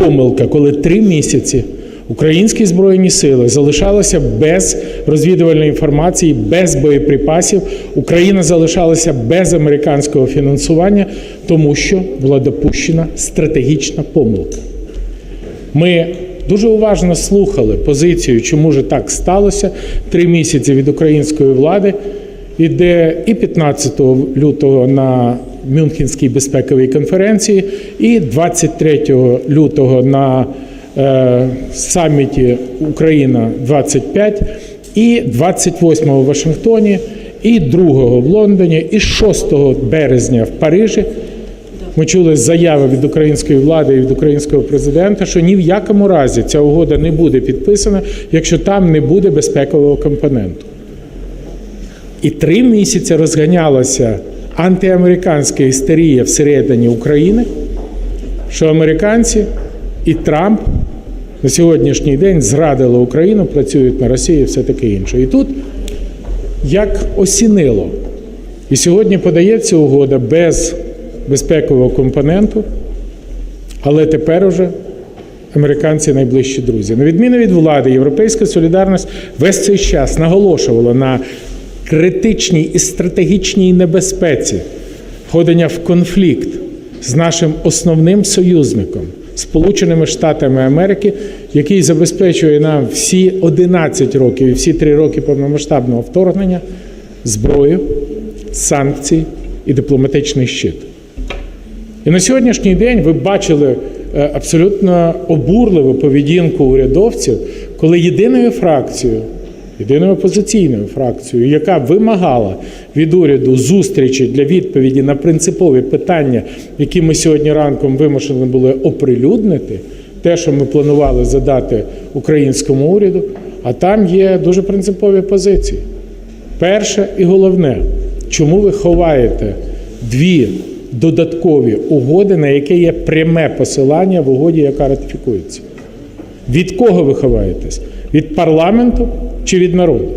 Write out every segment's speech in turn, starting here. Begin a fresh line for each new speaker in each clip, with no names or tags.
помилка, коли три місяці українські збройні сили залишалися без розвідувальної інформації, без боєприпасів. Україна залишалася без американського фінансування, тому що була допущена стратегічна помилка. Ми дуже уважно слухали позицію, чому ж так сталося. Три місяці від української влади іде і 15 лютого на Мюнхенській безпековій конференції, і 23 лютого на е, саміті Україна 25, і 28 в Вашингтоні, і 2 в Лондоні, і 6 березня в Парижі. Ми чули заяви від української влади і від українського президента, що ні в якому разі ця угода не буде підписана, якщо там не буде безпекового компоненту. І три місяці розганялася антиамериканська істерія всередині України, що американці і Трамп на сьогоднішній день зрадили Україну, працюють на Росію і все таке інше. І тут як осінило. І сьогодні подається угода без безпекового компоненту, але тепер уже американці найближчі друзі. На відміну від влади, Європейська солідарність весь цей час наголошувала на критичній і стратегічній небезпеці входення в конфлікт з нашим основним союзником. Сполученими Штатами Америки, який забезпечує нам всі 11 років і всі 3 роки повномасштабного вторгнення зброю, санкції і дипломатичний щит. І на сьогоднішній день ви бачили е, абсолютно обурливу поведінку урядовців, коли єдиною фракцією, єдиною опозиційною фракцією, яка вимагала від уряду зустрічі для відповіді на принципові питання, які ми сьогодні ранком вимушені були оприлюднити, те, що ми планували задати українському уряду, а там є дуже принципові позиції. Перше і головне, чому ви ховаєте дві додаткові угоди, на яке є пряме посилання в угоді, яка ратифікується? Від кого ви ховаєтесь? Від парламенту чи від народу?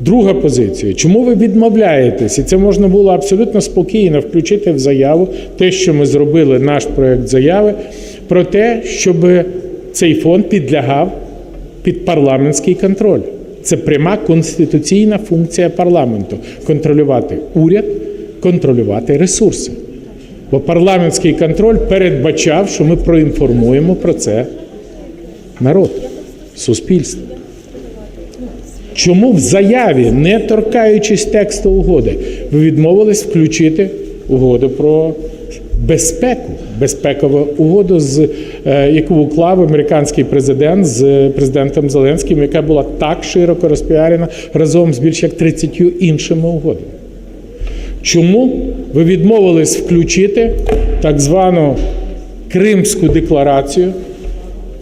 Друга позиція. Чому ви відмовляєтесь? І це можна було абсолютно спокійно включити в заяву те, що ми зробили, наш проект заяви, про те, щоб цей фонд підлягав під парламентський контроль. Це пряма конституційна функція парламенту контролювати уряд, контролювати ресурси. Бо парламентський контроль передбачав, що ми проінформуємо про це народ, суспільство. Чому в заяві, не торкаючись тексту угоди, ви відмовились включити угоду про безпеку, безпекову угоду, з е, яку уклав американський президент з президентом Зеленським, яка була так широко розпіарена разом з більш як 30 іншими угодами? Чому ви відмовились включити так звану Кримську декларацію,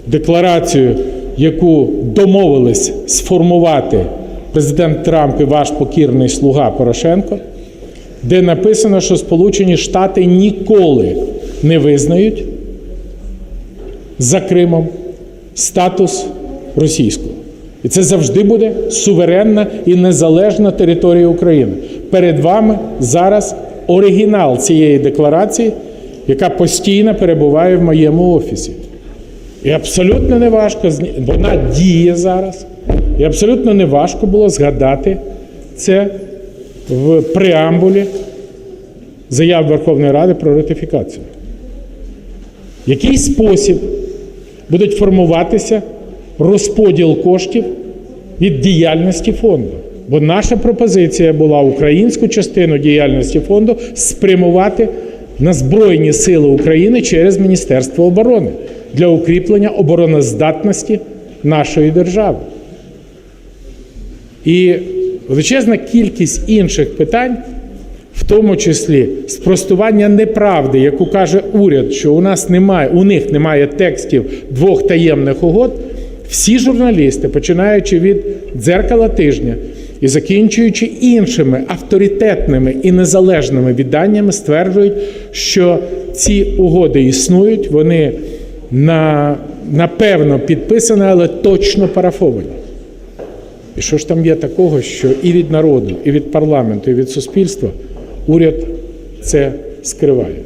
декларацію, яку домовились сформувати президент Трамп і ваш покірний слуга Порошенко, де написано, що Сполучені Штати ніколи не визнають за Кримом статус російського. І це завжди буде суверенна і незалежна територія України. Перед вами зараз оригінал цієї декларації, яка постійно перебуває в моєму офісі. І абсолютно не важко, вона діє зараз. І абсолютно не важко було згадати це в преамбулі заяв Верховної Ради про ратифікацію. Який спосіб будуть формуватися розподіл коштів від діяльності фонду? Бо наша пропозиція була українську частину діяльності фонду спрямувати на Збройні Сили України через Міністерство оборони для укріплення обороноздатності нашої держави. І величезна кількість інших питань, в тому числі спростування неправди, яку каже уряд, що у нас немає, у них немає текстів двох таємних угод. Всі журналісти, починаючи від дзеркала тижня і закінчуючи іншими авторитетними і незалежними відданнями, стверджують, що ці угоди існують, вони на, напевно підписані, але точно парафовані. І що ж там є такого, що і від народу, і від парламенту, і від суспільства уряд це скриває.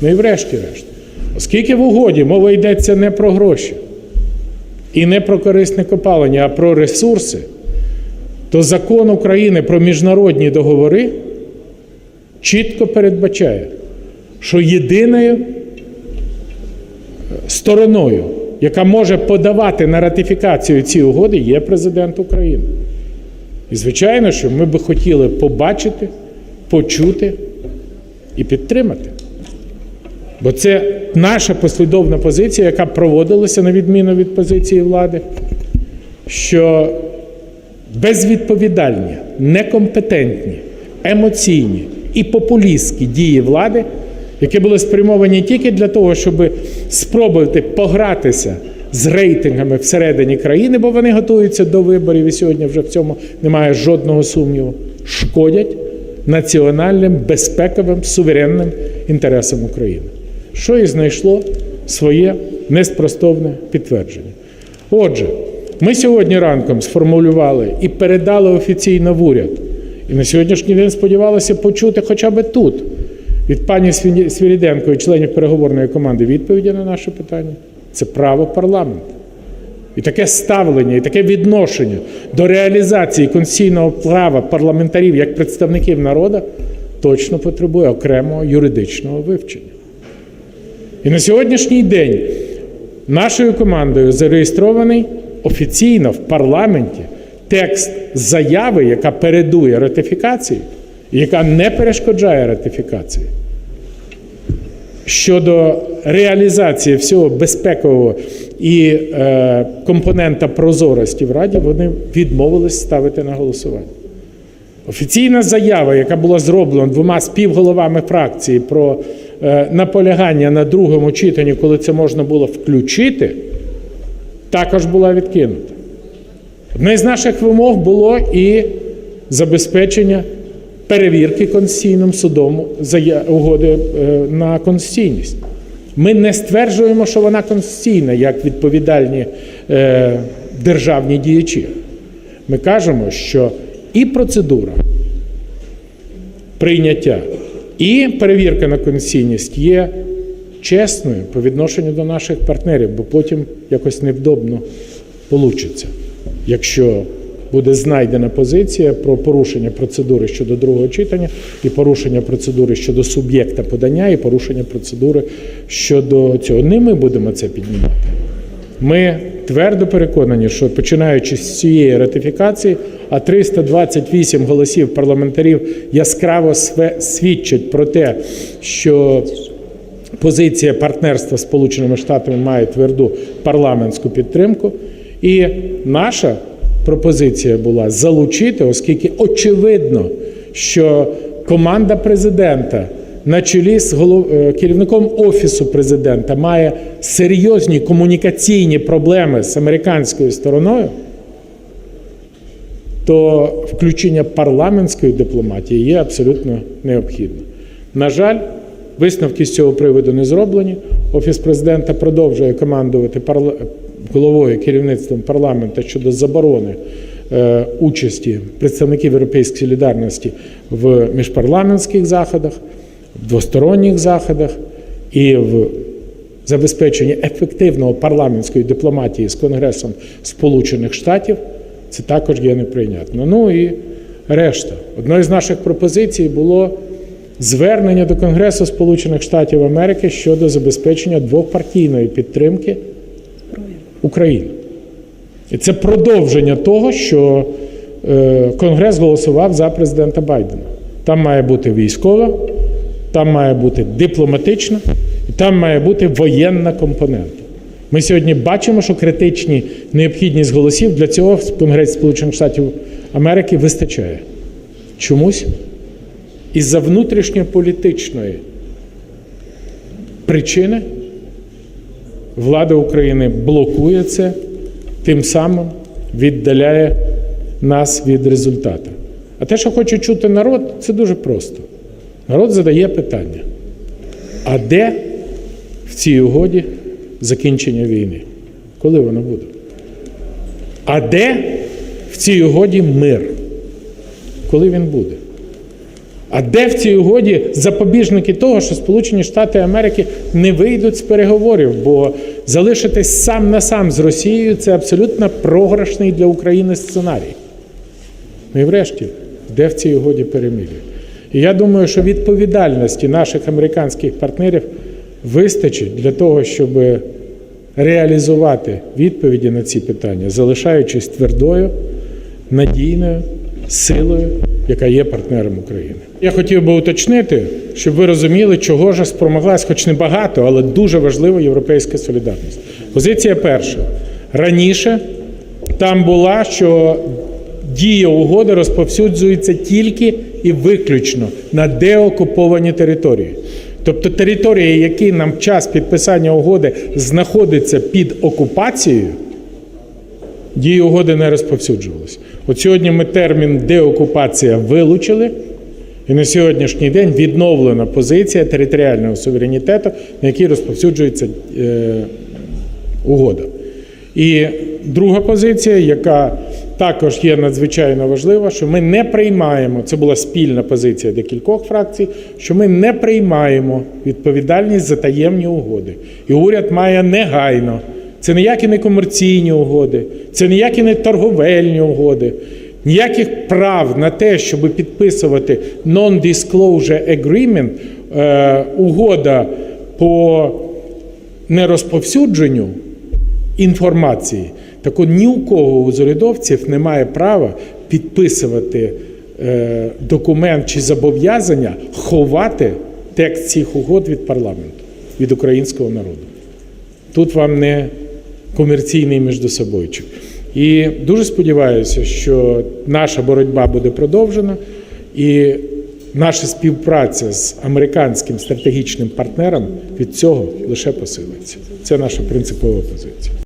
Ну і врешті-решт, Оскільки в угоді мова йдеться не про гроші і не про корисне копалення, а про ресурси, то закон України про міжнародні договори чітко передбачає, що єдиною стороною, яка може подавати на ратифікацію ці угоди, є президент України. І, звичайно, що ми би хотіли побачити, почути і підтримати. Бо це наша послідовна позиція, яка проводилася на відміну від позиції влади, що безвідповідальні, некомпетентні, емоційні і популістські дії влади, які були спрямовані тільки для того, щоб спробувати погратися з рейтингами всередині країни, бо вони готуються до виборів, і сьогодні вже в цьому немає жодного сумніву, шкодять національним безпековим суверенним інтересам України, що і знайшло своє неспростовне підтвердження. Отже, ми сьогодні ранком сформулювали і передали офіційно в уряд. І на сьогоднішній день сподівалися почути хоча б тут від пані Свіріденко і членів переговорної команди відповіді на наше питання. Це право парламенту. І таке ставлення, і таке відношення до реалізації конституційного права парламентарів як представників народу точно потребує окремого юридичного вивчення. І на сьогоднішній день нашою командою зареєстрований офіційно в парламенті текст заяви, яка передує ратифікації, яка не перешкоджає ратифікації. Щодо реалізації всього безпекового і е, компонента прозорості в Раді, вони відмовились ставити на голосування. Офіційна заява, яка була зроблена двома співголовами фракції про е, наполягання на другому читанні, коли це можна було включити, також була відкинута. Одне з наших вимог було і забезпечення перевірки Конституційним судом угоди е, на конституційність. Ми не стверджуємо, що вона конституційна, як відповідальні е, державні діячі. Ми кажемо, що і процедура прийняття, і перевірка на конституційність є чесною по відношенню до наших партнерів, бо потім якось невдобно получиться, якщо буде знайдена позиція про порушення процедури щодо другого читання, і порушення процедури щодо суб'єкта подання, і порушення процедури щодо цього. Не ми будемо це піднімати. Ми твердо переконані, що починаючи з цієї ратифікації, а 328 голосів парламентарів яскраво свідчать про те, що позиція партнерства з Сполученими Штатами має тверду парламентську підтримку. І наша пропозиція була залучити, оскільки очевидно, що команда президента на чолі з е, керівником офісу президента має серйозні комунікаційні проблеми з американською стороною, то включення парламентської дипломатії є абсолютно необхідним. На жаль, висновки з цього приводу не зроблені. Офіс президента продовжує командувати парла- головою керівництвом парламенту щодо заборони е, участі представників Європейської солідарності в міжпарламентських заходах, в двосторонніх заходах і в забезпеченні ефективного парламентської дипломатії з Конгресом Сполучених Штатів. Це також є неприйнятно. Ну і решта. Одною з наших пропозицій було звернення до Конгресу Сполучених Штатів Америки щодо забезпечення двопартійної підтримки України. І це продовження того, що е, Конгрес голосував за президента Байдена. Там має бути військова, там має бути дипломатична, і там має бути воєнна компонента. Ми сьогодні бачимо, що критичні необхідність голосів для цього в Конгресі Сполучених Штатів Америки вистачає. Чомусь із-за внутрішньополітичної причини влада України блокує це, тим самим віддаляє нас від результату. А те, що хоче чути народ, це дуже просто. Народ задає питання: а де в цій угоді закінчення війни? Коли воно буде? А де в цій угоді мир? Коли він буде? А де в цій угоді запобіжники того, що Сполучені Штати Америки не вийдуть з переговорів, бо залишитись сам на сам з Росією це абсолютно програшний для України сценарій. Ну і врешті, де в цій угоді перемир'я? І я думаю, що відповідальності наших американських партнерів вистачить для того, щоб реалізувати відповіді на ці питання, залишаючись твердою, надійною силою, яка є партнером України. Я хотів би уточнити, щоб ви розуміли, чого ж спромоглась, хоч не багато, але дуже важлива європейська солідарність. Позиція перша. Раніше там була, що дія угоди розповсюджується тільки і виключно на деокуповані території. Тобто території, які нам час підписання угоди знаходяться під окупацією, дії угоди не розповсюджувалися. От сьогодні ми термін деокупація вилучили, і на сьогоднішній день відновлена позиція територіального суверенітету, на якій розповсюджується е, угода. І друга позиція, яка також є надзвичайно важлива, що ми не приймаємо, це була спільна позиція декількох фракцій, що ми не приймаємо відповідальність за таємні угоди. І уряд має негайно. Це ніякі не комерційні угоди, це ніякі не торговельні угоди, ніяких прав на те, щоб підписувати non-disclosure agreement, е, угода по нерозповсюдженню інформації. Так от ні у кого у урядовців немає права підписувати е, документ чи зобов'язання ховати текст цих угод від парламенту, від українського народу. Тут вам не комерційний міждособойчик. І дуже сподіваюся, що наша боротьба буде продовжена, і наша співпраця з американським стратегічним партнером від цього лише посилиться. Це наша принципова позиція.